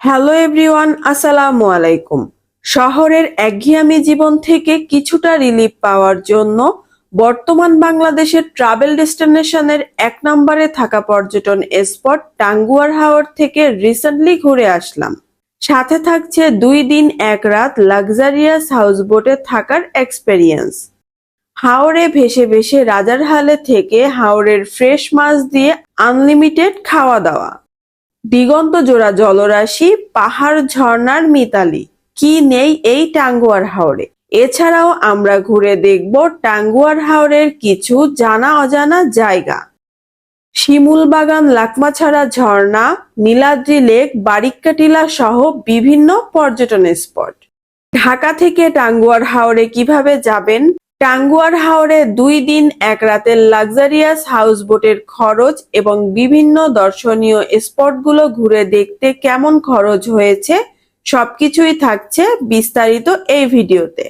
Hello everyone, আসসালামু আলাইকুম। শহরের একঘেয়ামি জীবন থেকে কিছুটা রিলিফ পাওয়ার জন্য বর্তমান বাংলাদেশের ট্রাভেল ডেস্টিনেশনের এক নম্বরে থাকা পর্যটন স্পট টাঙ্গুয়ার হাওর থেকে রিসেন্টলি ঘুরে আসলাম। সাথে থাকছে দুই দিন এক রাত লাক্সারিয়াস হাউসবোটে থাকার এক্সপেরিয়েন্স হাওরে ভেসে ভেসে রাজারহালে থেকে হাওরের ফ্রেশ মাছ দিয়ে আনলিমিটেড খাওয়া দাওয়া দিগন্ত জোড়া জলরাশি, পাহাড় ঝর্ণার মিতালি। কি নেই এই টাঙ্গুয়ার হাওরে? এছাড়াও আমরা ঘুরে দেখব টাঙ্গুয়ার হাওরের কিছু জানা অজানা জায়গা। শিমুল বাগান লাকমাছড়া ঝর্ণা, নীলাদ্রি লেক, বারিক্কাটিলা সহ বিভিন্ন পর্যটন স্পট। ঢাকা থেকে টাঙ্গুয়ার হাওরে কীভাবে যাবেন? টাঙ্গুয়ার হাওরে দুই দিন, এক রাতের লাক্সারিয়াস হাউস বোটের খরচ এবং বিভিন্ন দর্শনীয় স্পটগুলো ঘুরে দেখতে কেমন খরচ হয়েছে, সবকিছুই থাকছে বিস্তারিত এই ভিডিওতে।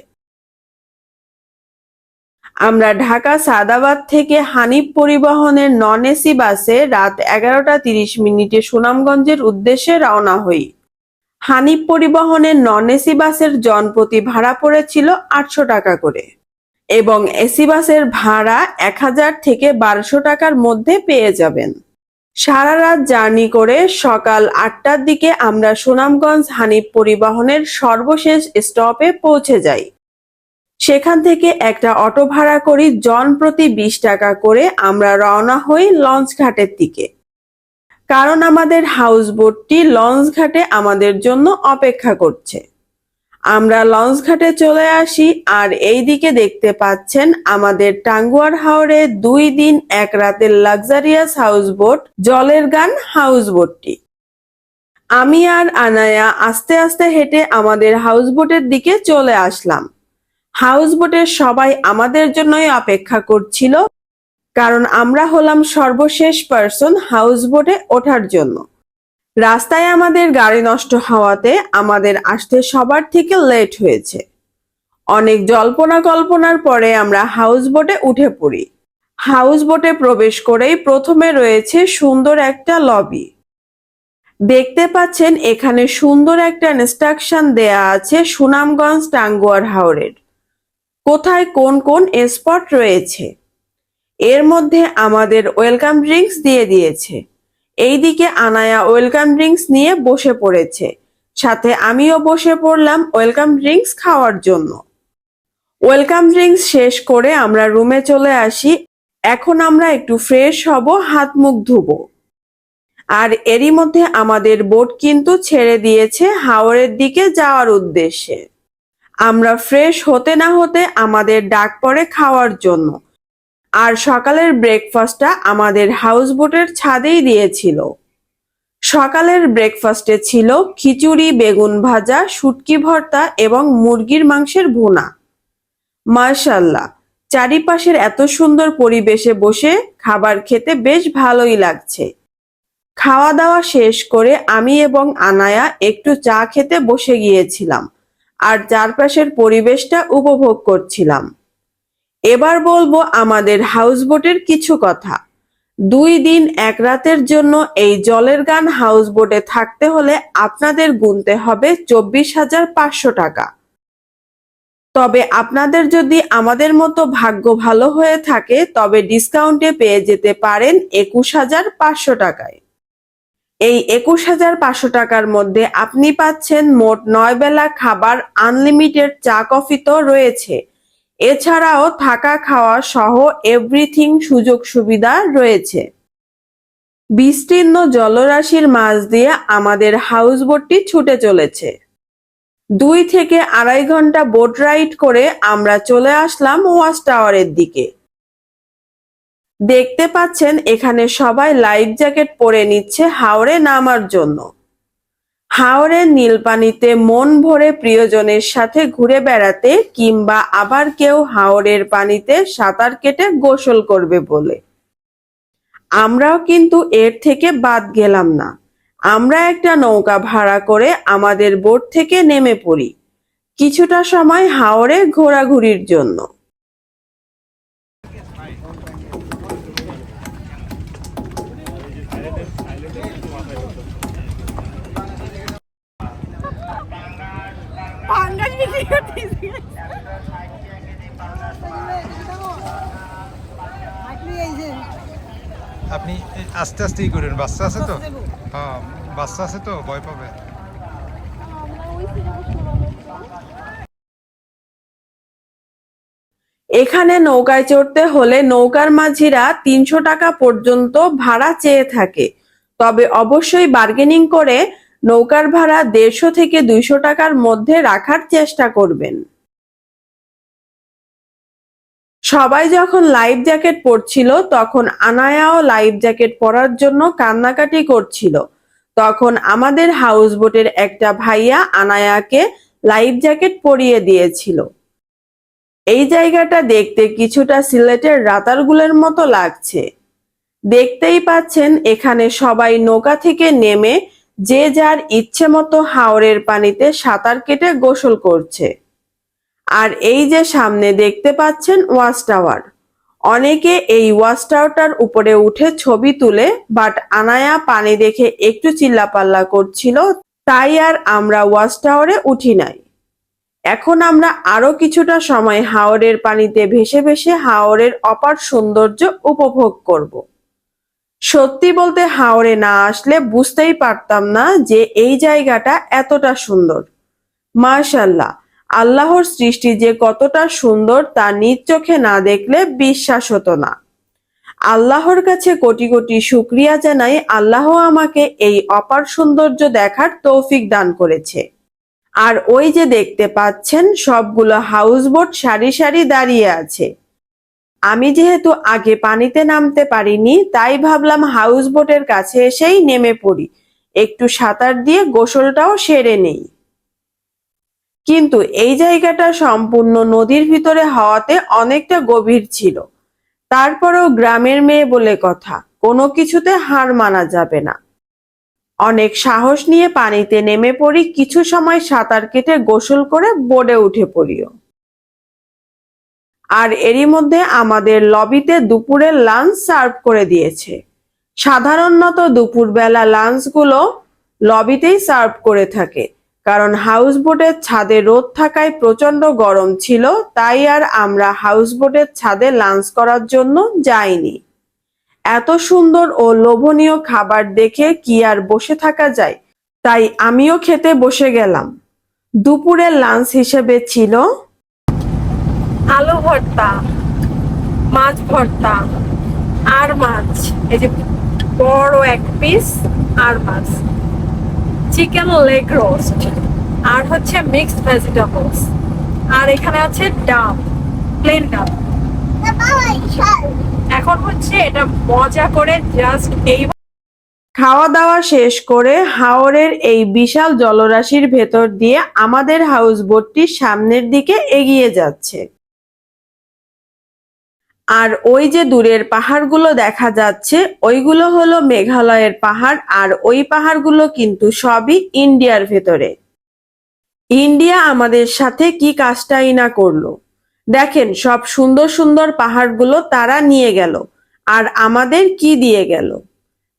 আমরা ঢাকা সাদাবাদ থেকে হানিফ পরিবহনের নন এসি বাসে রাত এগারোটা তিরিশ মিনিটে সুনামগঞ্জের উদ্দেশ্যে রওনা হই। হানিফ পরিবহনের নন এসি বাসের জনপ্রতি ভাড়া পড়েছিল আটশো টাকা করে। এবং এসি বাসের ভাড়া এক হাজার থেকে বারোশো টাকার মধ্যে পেয়ে যাবেন। সারা রাত জার্নি করে সকাল আটটার দিকে আমরা সুনামগঞ্জ হানিফ পরিবহনের সর্বশেষ স্টপে পৌঁছে যাই। সেখান থেকে একটা অটো ভাড়া করি জন প্রতি বিশ টাকা করে আমরা রওনা হই লঞ্চ ঘাটের দিকে। কারণ আমাদের হাউস বোটটি লঞ্চ ঘাটে আমাদের জন্য অপেক্ষা করছে। আমরা লঞ্চ ঘাটে চলে আসি আর এই দিকে দেখতে পাচ্ছেন আমাদের টাঙ্গুয়ার হাওরে দুই দিন এক রাতের লাক্সারিয়াস হাউস বোট জলের গান হাউস বোটটি আমি আর আনায়া আস্তে আস্তে হেঁটে আমাদের হাউস বোটের দিকে চলে আসলাম। হাউস বোটের সবাই আমাদের জন্যই অপেক্ষা করছিল, কারণ আমরা হলাম সর্বশেষ পার্সন হাউস বোটে ওঠার জন্য। রাস্তায় আমাদের গাড়ি নষ্ট হওয়াতে আমাদের আসতে সবার থেকে লেট হয়েছে। অনেক জল্পনা কল্পনার পরে আমরা হাউস বোটে উঠে পড়ি। হাউস বোটে প্রবেশ করেই প্রথমে রয়েছে সুন্দর একটা লবি দেখতে পাচ্ছেন এখানে সুন্দর একটা ইনস্ট্রাকশন দেয়া আছে সুনামগঞ্জ টাঙ্গুয়ার হাওরের। কোথায় কোন কোন স্পট রয়েছে? এর মধ্যে আমাদের ওয়েলকাম ড্রিঙ্কস দিয়ে দিয়েছে। এইদিকে আনায়া ওয়েলকাম ড্রিঙ্কস নিয়ে বসে পড়েছে। সাথে আমিও বসে পড়লাম ওয়েলকাম ড্রিঙ্কস খাওয়ার জন্য। ওয়েলকাম ড্রিঙ্কস শেষ করে আমরা রুমে চলে আসি। এখন আমরা একটু ফ্রেশ হব, হাত মুখ ধুবো। আর এরই মধ্যে আমাদের বোট কিন্তু ছেড়ে দিয়েছে হাওরের দিকে যাওয়ার উদ্দেশ্যে। আমরা ফ্রেশ হতে না হতে আমাদের ডাক পড়ে খাওয়ার জন্য। আর সকালের ব্রেকফাস্টটা আমাদের হাউস বোটের ছাদেই দিয়েছিল। সকালের ব্রেকফাস্টে ছিল খিচুড়ি, বেগুন ভাজা, শুটকি ভর্তা এবং মুরগির মাংসের ভুনা। মার্শাল্লাহ চারিপাশের এত সুন্দর পরিবেশে বসে খাবার খেতে বেশ ভালোই লাগছে। খাওয়া দাওয়া শেষ করে আমি এবং আনায়া একটু চা খেতে বসে গিয়েছিলাম, আর চারপাশের পরিবেশটা উপভোগ করছিলাম। এবার বলব আমাদের হাউসবোটের কিছু কথা। দুই দিন এক রাতের জন্য এই জলের গান হাউসবোটে থাকতে হলে আপনাদের গুনতে হবে চব্বিশ হাজার পাঁচশো টাকা। তবে আপনাদের যদি আমাদের মতো ভাগ্য ভালো হয়ে থাকে, তবে ডিসকাউন্টে পেয়ে যেতে পারেন একুশ হাজার পাঁচশো টাকায়। এই একুশ হাজার পাঁচশো টাকার মধ্যে আপনি পাচ্ছেন মোট নয় বেলা খাবার আনলিমিটেড চা কফি তো রয়েছে। এছাড়াও থাকা খাওয়া সহ এভরিথিং সুযোগ সুবিধা রয়েছে। বিস্তীর্ণ জলরাশির মাঝ দিয়ে আমাদের হাউস বোটটি ছুটে চলেছে। দুই থেকে আড়াই ঘণ্টা বোট রাইড করে আমরা চলে আসলাম ওয়াচ টাওয়ারের দিকে। দেখতে পাচ্ছেন এখানে সবাই লাইফ জ্যাকেট পরে নিচ্ছে হাওড়ে নামার জন্য। হাওড়ের নীল পানিতে মন ভরে প্রিয়জনের সাথে ঘুরে বেড়াতে কিংবা আবার কেউ হাওড়ের পানিতে সাঁতার কেটে গোসল করবে বলে। আমরাও কিন্তু এর থেকে বাদ গেলাম না। আমরা একটা নৌকা ভাড়া করে আমাদের বোট থেকে নেমে পড়ি। কিছুটা সময় হাওড়ে ঘোরাঘুরির জন্য। আপনি এ, আস্তে আস্তেই করুন বাচ্চা আছে তো? হ্যাঁ বাচ্চা আছে তো ভয় পাবে। এখানে নৌকায় চড়তে হলে নৌকার মাঝিরা তিনশো টাকা পর্যন্ত ভাড়া চেয়ে থাকে। তবে অবশ্যই বার্গেনিং করে নৌকার ভাড়া দেড়শো থেকে দুইশো টাকার মধ্যে রাখার চেষ্টা করবেন। সবাই যখন লাইফ জ্যাকেট পরছিল, তখন আনায়াও লাইফ জ্যাকেট পরার জন্য কান্নাকাটি করছিল। তখন আমাদের হাউস বোটের একটা ভাইয়া আনায়াকে লাইফ জ্যাকেট পরিয়ে দিয়েছিল। এই জায়গাটা দেখতে কিছুটা সিলেটের রাতারগুলের মতো লাগছে। দেখতেই পাচ্ছেন, এখানে সবাই নৌকা থেকে নেমে যে যার ইচ্ছে মতো হাওরের পানিতে সাঁতার কেটে গোসল করছে। আর এই যে সামনে দেখতে পাচ্ছেন ওয়াচ টাওয়ার। অনেকে এই ওয়াচ টাওয়ারটার উপরে উঠে ছবি তুলে, বাট আনায়া পানি দেখে একটু চিল্লাপাল্লা করছিল, তাই আর আমরা ওয়াচ টাওয়ারে উঠি নাই। এখন আমরা আরও কিছুটা সময় হাওরের পানিতে ভেসে ভেসে হাওরের অপার সৌন্দর্য উপভোগ করব। সত্যি বলতে হাওড়ে না আসলে বুঝতেই পারতাম না যে এই জায়গাটা এতটা সুন্দর। মাশাল্লাহ আল্লাহর সৃষ্টি যে কতটা সুন্দর তা নিজ চোখে না দেখলে বিশ্বাস হতো না। আল্লাহর কাছে কোটি কোটি শুক্রিয়া জানাই আল্লাহ আমাকে এই অপার সৌন্দর্য দেখার তৌফিক দান করেছে। আর ওই যে দেখতে পাচ্ছেন সবগুলো হাউস বোট সারি সারি দাঁড়িয়ে আছে। আমি যেহেতু আগে পানিতে নামতে পারিনি, তাই ভাবলাম হাউস বোটের কাছে এসেই নেমে পড়ি। একটু সাঁতার দিয়ে গোসলটাও সেরে নেই। কিন্তু এই জায়গাটা সম্পূর্ণ নদীর ভিতরে হওয়াতে অনেকটা গভীর ছিল। তারপরেও গ্রামের মেয়ে বলে কথা, কোনো কিছুতে হার মানা যাবে না। অনেক সাহস নিয়ে পানিতে নেমে পড়ি, কিছু সময় সাঁতার কেটে গোসল করে বোর্ডে উঠে পড়িও। আর এরই মধ্যে আমাদের লবিতে দুপুরের লাঞ্চ সার্ভ করে দিয়েছে। সাধারণত দুপুরবেলা লাঞ্চগুলো লবিতেই সার্ভ করে থাকে, কারণ হাউস বোটের ছাদে রোদ থাকায় প্রচণ্ড গরম ছিল, তাই আর আমরা হাউস বোটের ছাদে লাঞ্চ করার জন্য যাইনি। এত সুন্দর ও লোভনীয় খাবার দেখে কি আর বসে থাকা যায়, তাই আমিও খেতে বসে গেলাম। দুপুরের লাঞ্চ হিসেবে ছিল আলু ভর্তা, মাছ ভর্তা, আর মাছ, এই যে বড় এক পিস আর মাছ। চিকেন লেগ রোস্ট আর হচ্ছে মিক্সড ভেজিটেবলস আর এখানে আছে ডাম প্লেন ডাম এখন হচ্ছে এটা মজা করে জাস্ট এই খাওয়া দাওয়া শেষ করে হাওরের এই বিশাল জলরাশির ভেতর দিয়ে আমাদের হাউস বোটটি সামনের দিকে এগিয়ে যাচ্ছে। আর ওই যে দূরের পাহাড়গুলো দেখা যাচ্ছে, ওইগুলো হলো মেঘালয়ের পাহাড়, আর ওই পাহাড়গুলো কিন্তু সবই ইন্ডিয়ার ভেতরে। ইন্ডিয়া আমাদের সাথে কি কাজটাই না করল। দেখেন, সব সুন্দর সুন্দর পাহাড়গুলো তারা নিয়ে গেল, আর আমাদের কি দিয়ে গেল?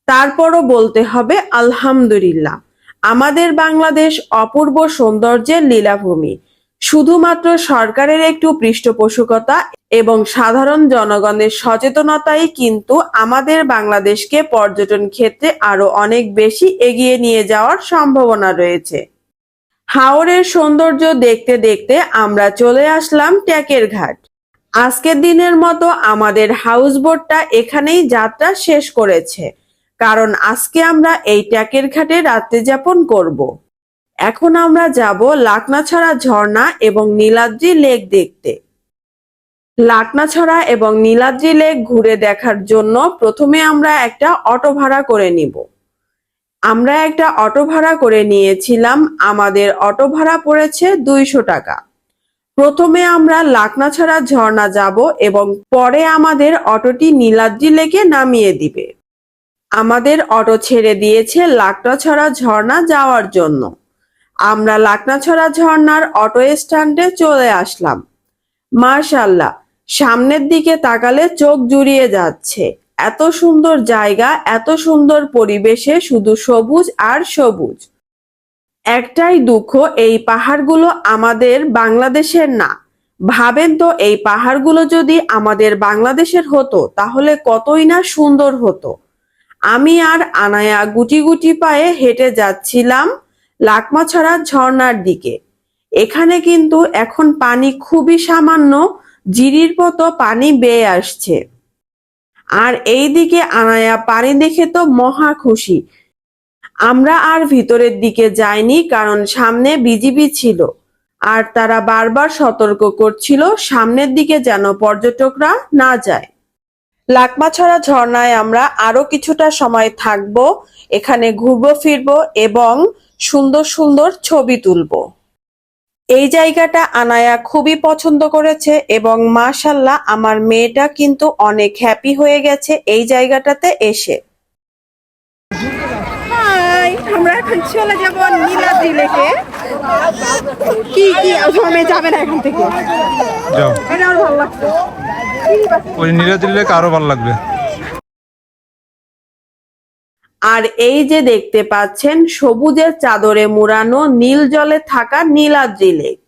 তারপরও বলতে হবে, আলহামদুলিল্লাহ। আমাদের বাংলাদেশ অপূর্ব সৌন্দর্যের লীলাভূমি। শুধুমাত্র সরকারের একটু পৃষ্ঠপোষকতা এবং সাধারণ জনগণের সচেতনতাই কিন্তু আমাদের বাংলাদেশকে পর্যটন ক্ষেত্রে আরও অনেক বেশি এগিয়ে নিয়ে যাওয়ার সম্ভাবনা রয়েছে। হাওরের সৌন্দর্য দেখতে দেখতে আমরা চলে আসলাম ট্যাকের ঘাট। আজকের দিনের মতো আমাদের হাউস বোটটা এখানেই যাত্রা শেষ করেছে। কারণ আজকে আমরা এই ট্যাকের ঘাটে রাত্রি যাপন করব। এখন আমরা যাব লাকনাছড়া ঝর্ণা এবং নীলাদ্রি লেক দেখতে। লাকনাছড়া এবং নীলাদ্রি লেক ঘুরে দেখার জন্য প্রথমে আমরা একটা অটো ভাড়া করে নিব। আমরা একটা অটো ভাড়া করে নিয়েছিলাম, আমাদের অটো ভাড়া পড়েছে দুইশো টাকা। প্রথমে আমরা লাকনাছড়া ঝর্ণা যাব এবং পরে আমাদের অটোটি নীলাদ্রি লেকে নামিয়ে দিবে। আমাদের অটো ছেড়ে দিয়েছে লাকনাছড়া ঝর্ণা যাওয়ার জন্য। আমরা লাকনাছড়া ঝর্ণার অটো স্ট্যান্ডে চলে আসলাম। মার্শাল্লাহ সামনের দিকে তাকালে চোখ জুড়িয়ে যাচ্ছে। এত সুন্দর জায়গা, এত সুন্দর পরিবেশে শুধু সবুজ আর সবুজ। একটাই দুঃখ, এই পাহাড়গুলো আমাদের বাংলাদেশের না। ভাবেন তো, এই পাহাড়গুলো যদি আমাদের বাংলাদেশের হতো, তাহলে কতই না সুন্দর হতো। আমি আর আনায়া গুটি গুটি পায়ে হেঁটে যাচ্ছিলাম লাকমাছড়া ঝর্ণার দিকে। এখানে কিন্তু এখন পানি খুবই সামান্য, জিরির মতো পানি বেয়ে আসছে। আর এই দিকে আনায়া পানি দেখে তো মহা খুশি। আমরা আর ভিতরের দিকে যাইনি, কারণ সামনে বিজিবি ছিল। আর তারা বারবার সতর্ক করছিল, সামনের দিকে যেন পর্যটকরা না যায়। লাকমাছড়া ঝর্ণায় আমরা আরও কিছুটা সময় থাকব, এখানে ঘুরবো, ফিরবো এবং সুন্দর সুন্দর ছবি তুলবো। এই জায়গাটা আনায়া খুবই পছন্দ করেছে এবং মাশাল্লাহ আমার মেয়েটা কিন্তু অনেক হ্যাপি হয়ে গেছে এই জায়গাটাতে এসে। হাই আমরা এখন চলে যাব নীলাদ্রি লেকে। কি কি সময় যাবে না এখান থেকে? যাও। এটা আমার ভালো লাগছে। ওই নীলাদ্রি লেক আরও ভালো লাগবে। আর এই যে দেখতে পাচ্ছেন, সবুজের চাদরে মুড়ানো নীল জলে থাকা নীলাদ্রি লেক।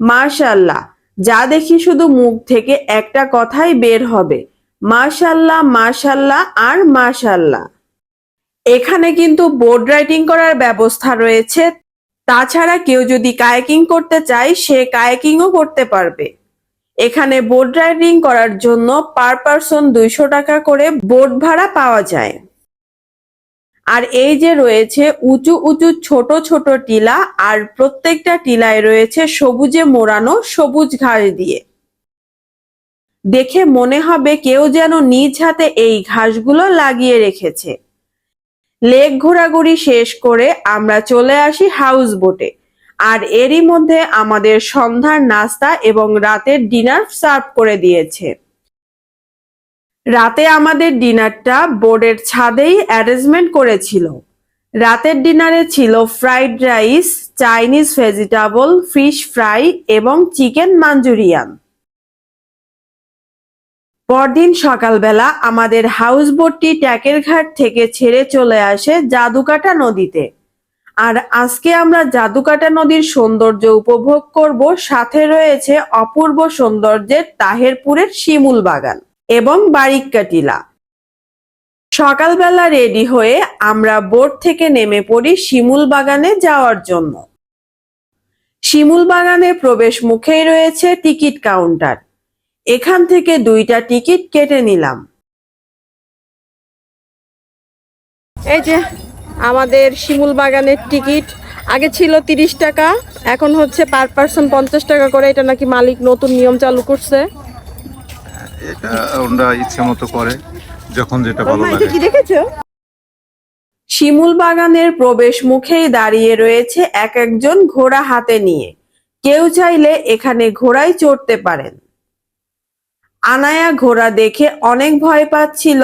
মার্শাল্লাহ যা দেখি শুধু মুখ থেকে একটা কথাই বের হবে। মার্শাল্লাহ মার্শাল্লাহ আর মার্শাল্লাহ এখানে কিন্তু বোর্ড রাইডিং করার ব্যবস্থা রয়েছে। তাছাড়া কেউ যদি কায়াকিং করতে চায়, সে কায়াকিংও করতে পারবে। এখানে বোট রাইডিং করার জন্য পার পারসন দুইশো টাকা করে বোট ভাড়া পাওয়া যায়। আর এই যে রয়েছে উঁচু উঁচু ছোট ছোট টিলা, আর প্রত্যেকটা টিলায় রয়েছে সবুজে মোড়ানো সবুজ ঘাস দিয়ে। দেখে মনে হবে কেউ যেন নিজ হাতে এই ঘাসগুলো লাগিয়ে রেখেছে। লেক ঘোরাঘুরি শেষ করে আমরা চলে আসি হাউস বোটে আর এরই মধ্যে আমাদের সন্ধ্যার নাস্তা এবং রাতের ডিনার সার্ভ করে দিয়েছে। রাতে আমাদের ডিনারটা বোর্ডের ছাদেই অ্যারেঞ্জমেন্ট করেছিল। রাতের ডিনারে ছিল fried rice, Chinese vegetable, fish fry এবং চিকেন মাঞ্চুরিয়ান। পরদিন সকালবেলা আমাদের হাউস বোটটি ট্যাকের ঘাট থেকে ছেড়ে চলে আসে জাদুকাটা নদীতে। আর আজকে আমরা জাদুকাটা নদীর সৌন্দর্য উপভোগ করব। সাথে রয়েছে অপূর্ব সৌন্দর্যের তাহেরপুরের শিমুল বাগান এবং বারিক্কা টিলা সকালবেলা রেডি হয়ে আমরা বোট থেকে নেমে পড়ি শিমুল বাগানে যাওয়ার জন্য। শিমুল বাগানে প্রবেশ মুখেই রয়েছে টিকিট কাউন্টার। এখান থেকে দুইটা টিকিট কেটে নিলাম। এই যে আমাদের শিমুল বাগানের টিকিট। আগে ছিল তিরিশ টাকা এখন হচ্ছে পার পার্সন পঞ্চাশ টাকা করে। এটা নাকি মালিক নতুন নিয়ম চালু করছে। এটা ওরা ইচ্ছে মতো করে যখন যেটা ভালো লাগে। কি দেখেছ? শিমুল বাগানের প্রবেশ মুখেই দাঁড়িয়ে রয়েছে এক একজন ঘোড়া হাতে নিয়ে। কেউ চাইলে এখানে ঘোড়ায় চড়তে পারেন। আনায়া ঘোড়া দেখে অনেক ভয় পাচ্ছিল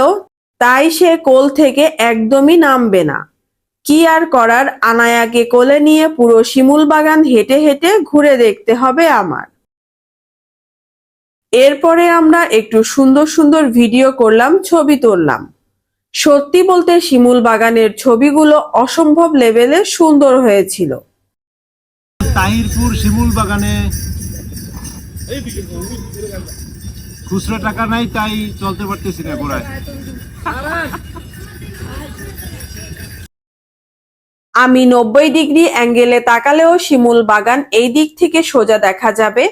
তাই সে কোল থেকে একদমই নামবে না। কি আর করার? আনায়াকে কোলে নিয়ে পুরো শিমুল বাগান হেঁটে হেঁটে ঘুরে দেখতে হবে আমার। এরপরে আমরা একটু সুন্দর সুন্দর ভিডিও করলাম, ছবি তুললাম। সত্যি বলতে শিমুল বাগানের ছবিগুলো অসম্ভব লেভেলে সুন্দর হয়েছিল। শিমুল বাগানে খুচরো টাকা নাই, তাই চলতে পারতেছি না ঘোড়ায় আমি নব্বই ডিগ্রি অ্যাঙ্গেলে তাকালেও শিমুল বাগান এই দিক থেকে সোজা দেখা যাবে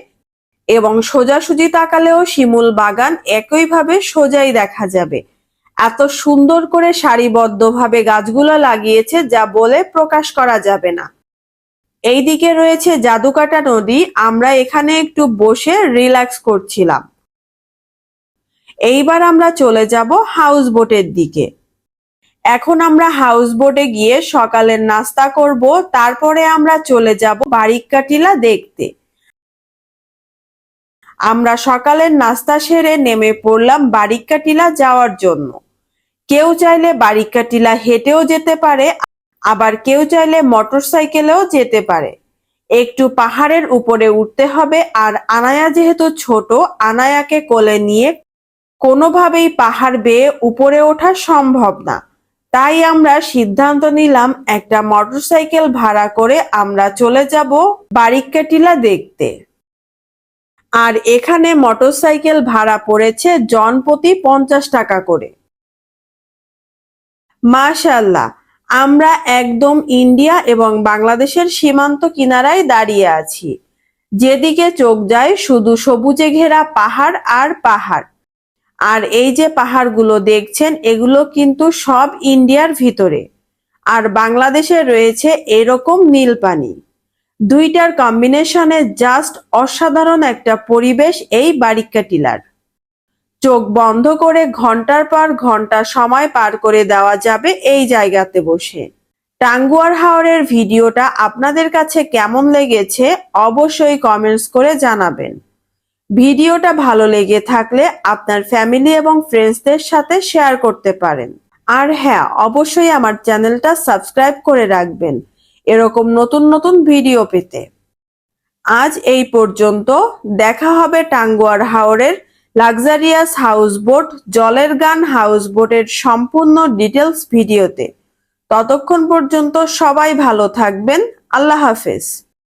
এবং সোজাসুজি তাকালেও শিমুল বাগান একইভাবে সোজাই দেখা যাবে। এত সুন্দর করে সারিবদ্ধভাবে গাছগুলো লাগিয়েছে যা বলে প্রকাশ করা যাবে না। এই দিকে রয়েছে জাদুকাটা নদী, আমরা এখানে একটু বসে রিল্যাক্স করছিলাম। এইবার আমরা চলে যাব হাউস বোটের দিকে। এখন আমরা হাউস বোটে গিয়ে সকালের নাস্তা করব, তারপরে আমরা চলে যাব বারিক্কা টিলা দেখতে। আমরা সকালের নাস্তা সেরে নেমে পড়লাম বারিক্কা টিলা যাওয়ার জন্য। কেউ চাইলে বারিক্কা টিলা হেঁটেও যেতে পারে, আবার কেউ চাইলে মোটরসাইকেলেও যেতে পারে। একটু পাহাড়ের উপরে উঠতে হবে, আর আনায়া যেহেতু ছোট, আনায়াকে কোলে নিয়ে কোনোভাবেই পাহাড় বেয়ে উপরে ওঠা সম্ভব না। তাই আমরা সিদ্ধান্ত নিলাম একটা মোটরসাইকেল ভাড়া করে আমরা চলে যাব বারিক্কাটিলা দেখতে। আর এখানে মোটরসাইকেল ভাড়া পড়েছে জনপ্রতি পঞ্চাশ টাকা করে। মাশাল্লাহ আমরা একদম ইন্ডিয়া এবং বাংলাদেশের সীমান্ত কিনারায় দাঁড়িয়ে আছি। যেদিকে চোখ যায় শুধু সবুজে ঘেরা পাহাড় আর পাহাড়। আর এই যে পাহাড়গুলো দেখছেন, এগুলো কিন্তু সব ইন্ডিয়ার ভিতরে। আর বাংলাদেশে রয়েছে এরকম নীল পানি। দুইটার কম্বিনেশনে জাস্ট অসাধারণ একটা পরিবেশ এই বারিক্কা টিলার। চোখ বন্ধ করে ঘণ্টার পর ঘণ্টা সময় পার করে দেওয়া যাবে এই জায়গাতে বসে। টাঙ্গুয়ার হাওরের ভিডিওটা আপনাদের কাছে কেমন লেগেছে অবশ্যই কমেন্টস করে জানাবেন। ভিডিওটা ভালো লেগে থাকলে আপনার ফ্যামিলি এবং ফ্রেন্ডসদের সাথে শেয়ার করতে পারেন। আর হ্যাঁ অবশ্যই আমার চ্যানেলটা সাবস্ক্রাইব করে রাখবেন। এরকম নতুন নতুন ভিডিও পেতে। আজ এই পর্যন্ত। দেখা হবে টাঙ্গুয়ার হাওরের লাক্সারিয়াস হাউসবোট জলের গান হাউসবোটের সম্পূর্ণ ডিটেলস ভিডিওতে ততক্ষণ পর্যন্ত সবাই ভালো থাকবেন। আল্লাহ হাফেজ।